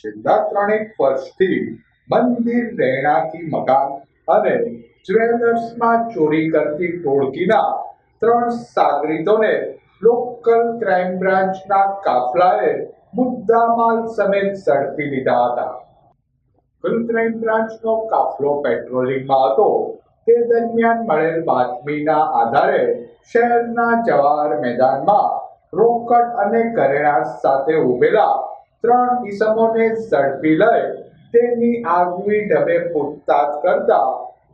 છેલ્લા ત્રણેક વર્ષથી મંદિર રહેણાંકી મકાન અને જ્વેલર્સમાં ચોરી કરતી ટોળકીના ત્રણ સાગરીતોને લોકલ ક્રાઇમ બ્રાન્ચના કાફલાએ મુદ્દામાલ સમેત ઝડપી લીધા હતા. લોકલ ક્રાઇમ બ્રાન્ચનો કાફલો પેટ્રોલિંગમાં હતો. તે દરમિયાન મળેલ બાતમીના આધારે શહેરના જવાહર મેદાનમાં રોકડ અને કરેણા સાથે ઉભેલા ત્રણ ઈસમોને ઝડપી લઈ તેમની આગવી ઢબે પૂછતાછ કરતા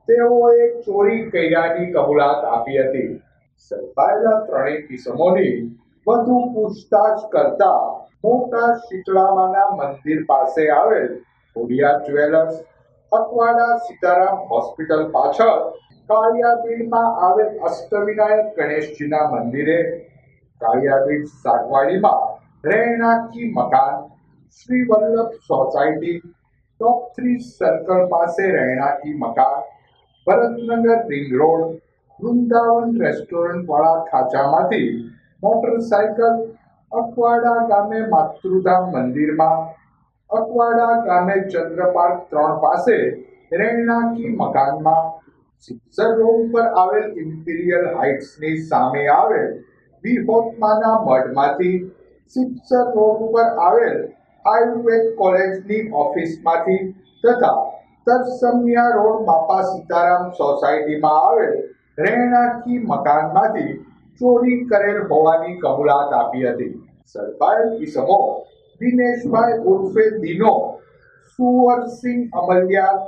તેઓએ ચોરી કર્યાની કબૂલાત આપી હતી. સંભાયેલા ત્રણેય કિસમોની વધુ પૂછતાછ કરતા મોટા શીતળામાના મંદિર પાસે આવેલ ખોડિયાર જ્વેલર્સ અકવાડા સીતારામ હોસ્પિટલ પાછળ કાળિયાબીડમાં આવેલ અષ્ટવિનાયક ગણેશજીના મંદિરે કાળિયાબીડ સાગવાડીમાં રહેણાંકી મકાન Shri Vallabh society top three circle પાસે રહેણાંકી મકાન, Bharatnagar ring road Vrindavan restaurant વાળા ખાચામાંથી મોટરસાયકલ અકવાડા ગામે માતૃધામ મંદિરમાં, અકવાડા ગામે ચંદ્રપાર્ક ત્રણ પાસે રહેણાંકી મકાનમાં સિક્સર રોડ ઉપર આવેલ ઇમ્પિરિયલ હાઇટ્સની સામે આવેલ વિહોતમાના મઠમાંથી સિક્સર રોડ ઉપર આવેલ આયુર્વેદ કોલેજની ઓફિસમાંથી તથા તરસમિયા રોડ બાપા સીતારામ સોસાયટીમાં આવેલ રહેણાંકી મકાનમાંથી ચોરી કરેલ હોવાની કબૂલાત આપી હતી. સરપાયેલ કિસમો દિનેશભાઈ ઉર્ફે દિનો, સુવરસિંહ અમલિયા,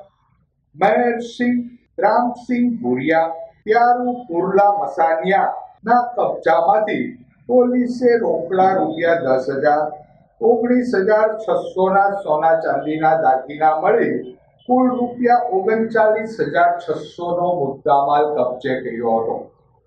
મહેરસિંહ, રામસિંહ ભુરિયા, પ્યારુ પુરલા મસાનિયા ના કબજામાંથી પોલીસે રોકડા રૂપિયા દસ હજાર ઓગણીસ હજાર છસોના સોના ચાંદીના દાગીના મળી કુલ રૂપિયા ઓગણચાલીસ હજાર છસોનો મુદ્દામાલ કબજે કર્યો હતો.